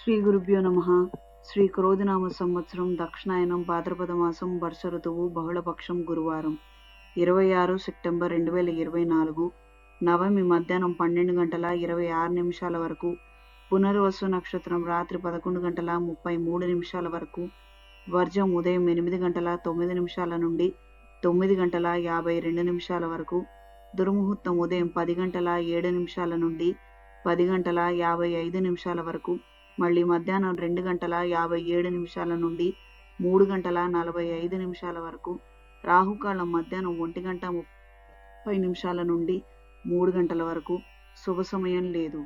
శ్రీ గురుభ్యో నమ. శ్రీ క్రోధినామ సంవత్సరం దక్షిణాయనం భాద్రపద మాసం వర్ష ఋతువు బహుళపక్షం గురువారం. ఇరవై ఆరు సెప్టెంబర్ రెండు వేల ఇరవై నాలుగు నవమి మధ్యాహ్నం పన్నెండు గంటల ఇరవై ఆరు నిమిషాల వరకు పునర్వసు నక్షత్రం రాత్రి పదకొండు గంటల ముప్పై మూడు నిమిషాల వరకు వర్జం ఉదయం ఎనిమిది గంటల తొమ్మిది నిమిషాల నుండి తొమ్మిది గంటల యాభై రెండు నిమిషాల వరకు దుర్ముహూర్తం ఉదయం పది గంటల ఏడు నిమిషాల నుండి పది గంటల యాభై ఐదు నిమిషాల వరకు మళ్ళీ మధ్యాహ్నం రెండు గంటల యాభై ఏడు నిమిషాల నుండి మూడు గంటల నలభై ఐదు నిమిషాల వరకు రాహుకాలం మధ్యాహ్నం ఒంటి గంట ముప్పై నిమిషాల నుండి మూడు గంటల వరకు శుభ సమయం లేదు.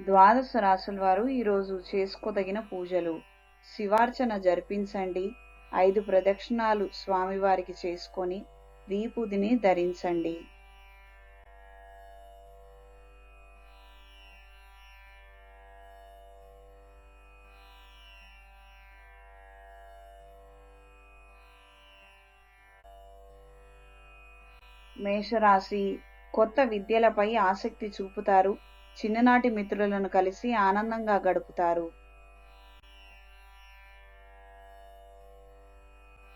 ద్వాదశ రాసుల వారు ఈరోజు చేసుకోదగిన పూజలు. శివార్చన జరిపించండి. ఐదు ప్రదక్షిణాలు స్వామివారికి చేసుకొని వీపుదిని ధరించండి. మేషరాశి కొత్త విద్యలపై ఆసక్తి చూపుతారు. చిన్ననాటి మిత్రులను కలిసి ఆనందంగా గడుపుతారు.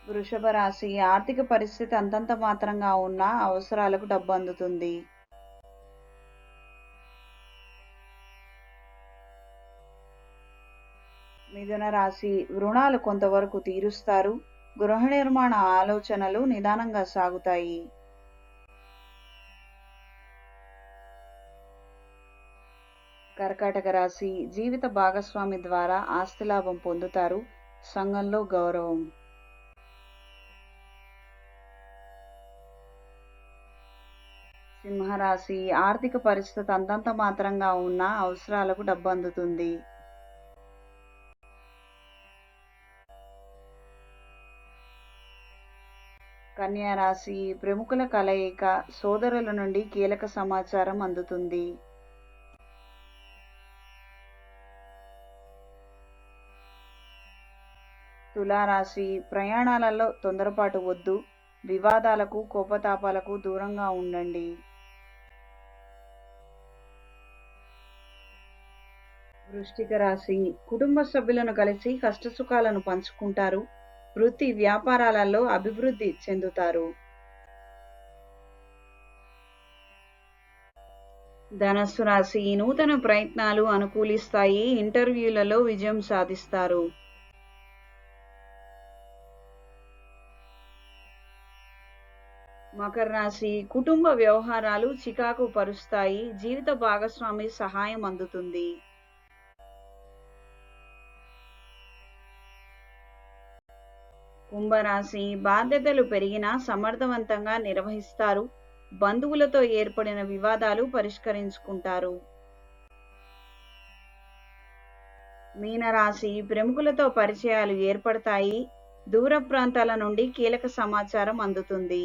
వృషభ రాశి ఆర్థిక పరిస్థితి అంతంత మాత్రంగా ఉన్న అవసరాలకు డబ్బు అందుతుంది. మిథున రాశి రుణాలు కొంతవరకు తీరుస్తారు. గృహ నిర్మాణ ఆలోచనలు నిదానంగా సాగుతాయి. కర్కాటక రాశి జీవిత భాగస్వామి ద్వారా ఆస్తి లాభం పొందుతారు. సంఘంలో గౌరవం. సింహరాశి ఆర్థిక పరిస్థితి అంతంత మాత్రంగా ఉన్న అవసరాలకు డబ్బు అందుతుంది కన్యారాశి ప్రముఖుల కలయిక సోదరుల నుండి కీలక సమాచారం అందుతుంది. తులారాశి ప్రయాణాలలో తొందరపాటు వద్దు. వివాదాలకు కోపతాపాలకు దూరంగా ఉండండి. వృష్టిక రాశి కుటుంబ సభ్యులను కలిసి కష్టసుఖాలను పంచుకుంటారు. వృత్తి వ్యాపారాలలో అభివృద్ధి చెందుతారు. ధనస్సు రాశి నూతన ప్రయత్నాలు అనుకూలిస్తాయి. ఇంటర్వ్యూలలో విజయం సాధిస్తారు. మకర రాశి కుటుంబ వ్యవహారాలు చికాకు పరుస్తాయి. జీవిత భాగస్వామి సహాయం అందుతుంది. కుంభరాశి బాధ్యతలు పెరిగినా సమర్థవంతంగా నిర్వహిస్తారు. బంధువులతో ఏర్పడిన వివాదాలు పరిష్కరించుకుంటారు. మీనరాశి ప్రముఖులతో పరిచయాలు ఏర్పడతాయి. దూర ప్రాంతాల నుండి కీలక సమాచారం అందుతుంది.